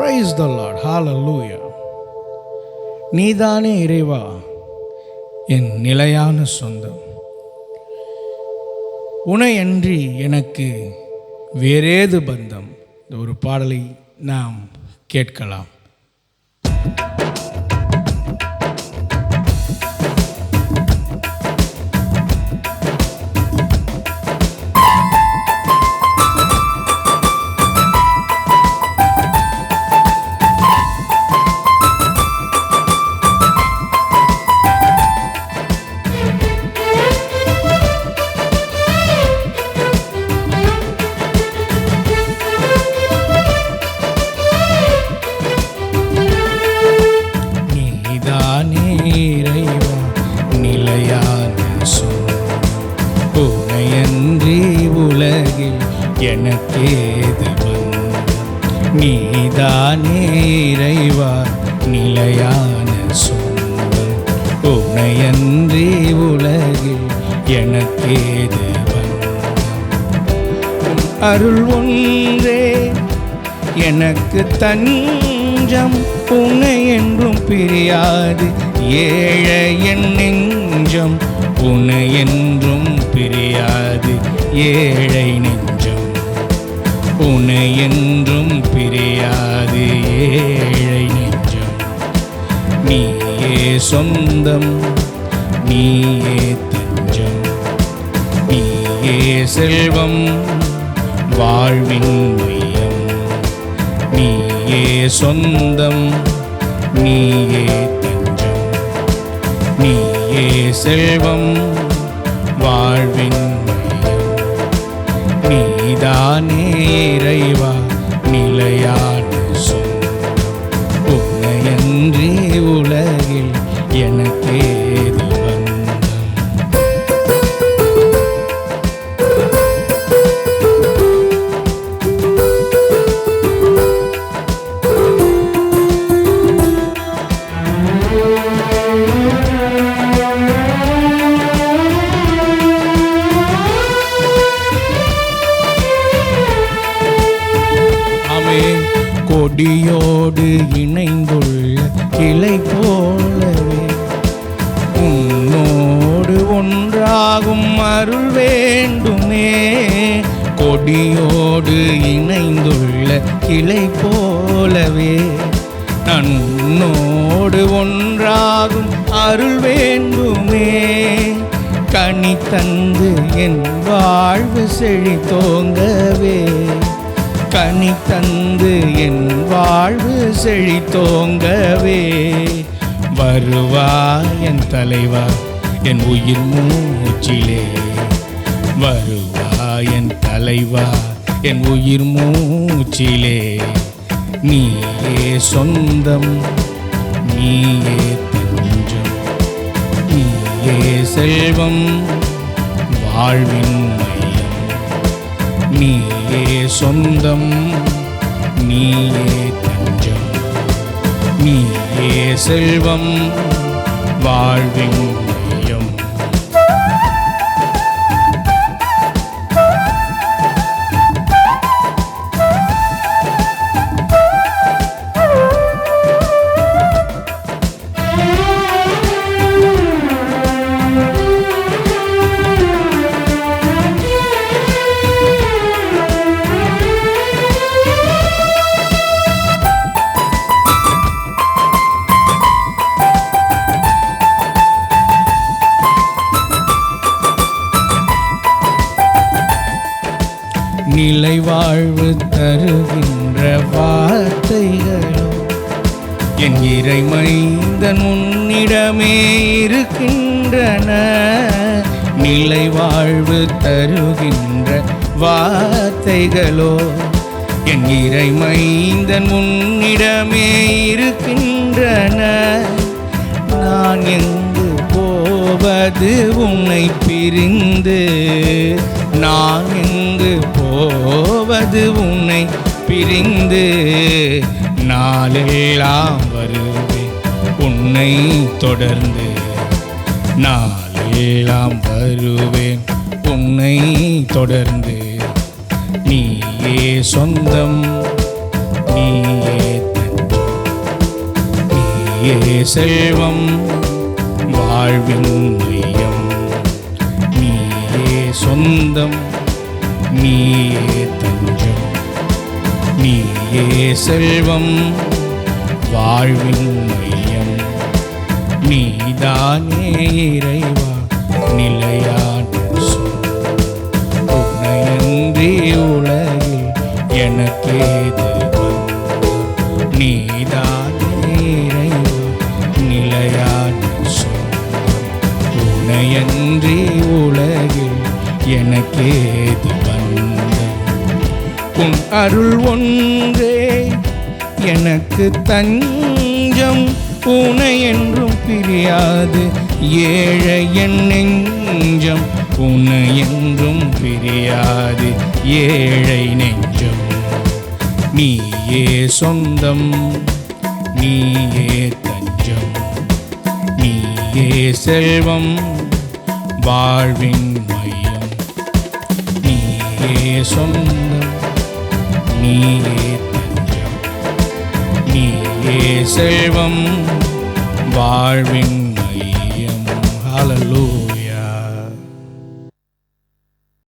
Praise the Lord ஹalleluya நீதானே இறைவா என் நிலையான சொந்தம். உனையன்றி எனக்கு வேறேது பந்தம். இந்த ஒரு பாடலை நாம் கேட்கலாம். தானே இறைவா நிலையான சொந்தம் உனையன்றி உலகில் எனக்கேது அருள் ஒன்றே எனக்கு தஞ்சம். உன்னை என்றும் பிரியாது ஏழை என் நெஞ்சம். உன்னை என்றும் பிரியாது ஏழை நெஞ்சம். உன்னை என்றும் பிரியாது ஏழை நெஞ்சம். நீயே சொந்தம் நீயே தஞ்சம். நீயே செல்வம் வாழ்வின் மையம். நீயே சொந்தம் நீயே தஞ்சம். நீயே செல்வம் வாழ்வின் நானே இறைவா நிலையா இணைந்துள்ள கிளை போலவே உன்னோடு ஒன்றாகும் அருள் வேண்டுமே. கொடியோடு இணைந்துள்ள கிளை போலவே நான் உன்னோடு ஒன்றாகும் அருள் வேண்டுமே. கனி தந்து என் வாழ்வு செழித்தோங்கவே. கனி தந்து என் வாழ்வு செழித்தோங்கவே வருவாய் என் தலைவா என் உயிர் மூச்சிலே. வருவாய் என் தலைவா என் உயிர் மூச்சிலே. நீயே சொந்தம் நீயே தஞ்சம் நீயே செல்வம். வாழ்வின் நீயே சொந்தம் நீயே தஞ்சம் நீயே செல்வம் வாழ்வின் மையம். நிலை வாழ்வு தருகின்ற வார்த்தைகளோ என் இறைமைந்தன் உன்னிடமே இருக்கின்றன. நிலை வாழ்வு தருகின்ற வார்த்தைகளோ என் இறைமைந்தன் உன்னிடமே இருக்கின்றன. நான் எங்கு போவது உன்னை பிரிந்து நான் போவது உன்னை பிரிந்து நாளெல்லாம் வருவேன். உன்னை தொடர்ந்து நாளெல்லாம் வருவேன். உன்னை தொடர்ந்து நீயே சொந்தம் நீயே நீயே செல்வம் வாழ்வின் மையம் நீயே சொந்தம். நீயே தஞ்சம் நீயே செல்வம் வாழ்வின் மையம். நீதானே இறைவா நிலையான உன்னையன்றி உலகில் எனக்கேது பந்தம் நீதானே இறைவா நிலையான சொந்தம் உன்னையன்றி உலகில் எனக்கேது வந்த உன் அருள் ஒன்றே எனக்கு தஞ்சம் பூனை என்றும் பிரியாது ஏழை நெஞ்சம் பூனை என்றும் பிரியாது ஏழை நெஞ்சம். நீயே சொந்தம் நீயே தஞ்சம் நீயே செல்வம் வாழ்வின் நீயே சொந்தம் நீயே தஞ்சம் நீயே செல்வம் வாழ்வின் மையம். ஹalleluya